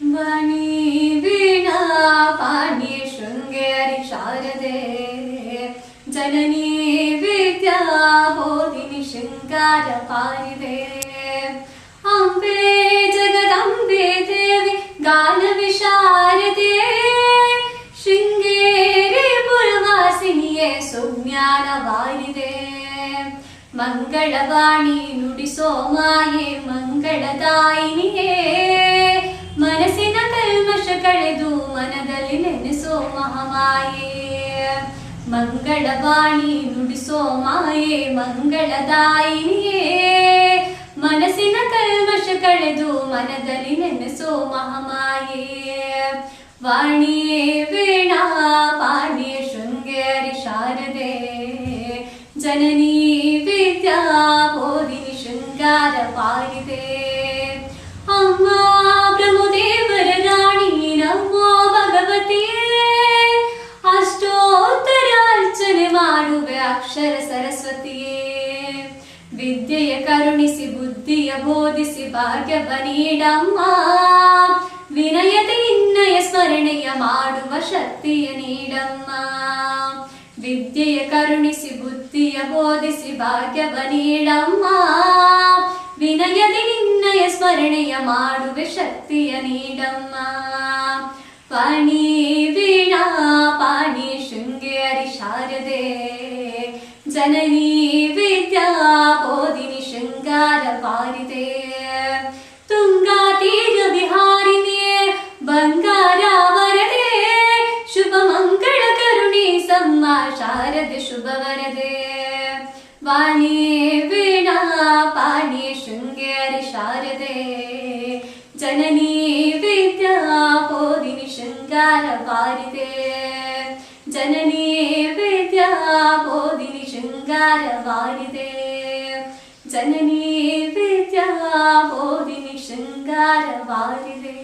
ವಾಣಿ ವೀಣಾ ಪಾಣಿ ಶೃಂಗೇರಿ ಶಾರದೆ ಜನನಿ ವಿದ್ಯಾ ಬೋಧಿನಿ ಶೃಂಗಾರ ಪಾರಿದೆ ಅಂಬೆ ಜಗದಂಬೆ ದೇವಿ ಗಾನ ವಿಶಾರದೆ ಶೃಂಗೇರಿ ಪುರವಾಸಿನಿಯೇ ಸುಜ್ಞಾನ ಬಾರಿದೆ ಮಂಗಳವಾಣಿ ನುಡಿಸೋ ಮಾಯೆ ಮಂಗಳದಾಯಿನಿಯೇ ಮನಸ್ಸಿನ ಕಲ್ಮಶ ಕಳೆದು ಮನದಲ್ಲಿ ನೆನೆಸೋ ಮಹಾಮಾಯೆ. ಮಂಗಳವಾಣಿ ನುಡಿಸೋ ಮಾಯೆ ಮಂಗಳದಾಯಿನಿಯೇ ಮನಸ್ಸಿನ ಕಲ್ಮಶ ಕಳೆದು ಮನದಲ್ಲಿ ನೆನೆಸೋ ಮಹಾಮಾಯೆ. ವಾಣಿಯೇ ವೀಣಾ, ಪಾಣಿಯ ಶೃಂಗೇರಿ ಶಾರದೆ. ಜನನಿ ವಿದ್ಯಾ, ಬೋಧಿನಿ ಶೃಂಗಾರ ಪಾಡಿದೆ ಅಮ್ಮ ಬ್ರಹ್ಮದೇವರ ವಿದ್ಯೆಯ ಕರುಣಿಸಿ, ಬುದ್ಧಿಯ ಬೋಧಿಸಿ, ಭಾಗ್ಯವ ನೀಡಮ್ಮ. ವಿನಯತೆ ಇನ್ನಯ ಸ್ಮರಣೆಯ ಮಾಡುವ ಶಕ್ತಿಯ ನೀಡಮ್ಮ. ವಿದ್ಯೆಯ ಕರುಣಿಸಿ, ಬುದ್ಧಿಯ ಬೋಧಿಸಿ, ಭಾಗ್ಯವ ನೀಡಮ್ಮ. ವಿನಯತೆ ನಿನ್ನಯ ಸ್ಮರಣೆಯ ಮಾಡುವೆ ಶಕ್ತಿಯ ನೀಡಮ್ಮ. ಪಾಣಿ ವೀಣಾ, ಪಾಣಿ ಶೃಂಗೇರಿ ಶಾರದೆ. ವಿಹಾರಿಣಿಯೇ, ಬಂಗಾರ ವರದೆ. ಶುಭ ಮಂಗಳ ಕರುಣಿ, ಸಮ್ಮ ಶಾರದೆ ಶುಭ ವರದೆ. ವಾಣಿ ವೀಣಾ, ಪಾಣಿ ಶೃಂಗೇರಿ ಶಾರದೆ. ಜನನೀ ವಿದ್ಯಾ ಬೋಧಿನಿ ಶೃಂಗಾರ ಪಾರಿದೆ ಜನನೀ ವಿದ್ಯಾ ಬೋಧಿನಿ ಶೃಂಗಾರ ವಾರಿದೆ ಜನನಿ ವಿದ್ಯಾ ಬೋಧಿನಿ ಶೃಂಗಾರ ವಾರಿದೆ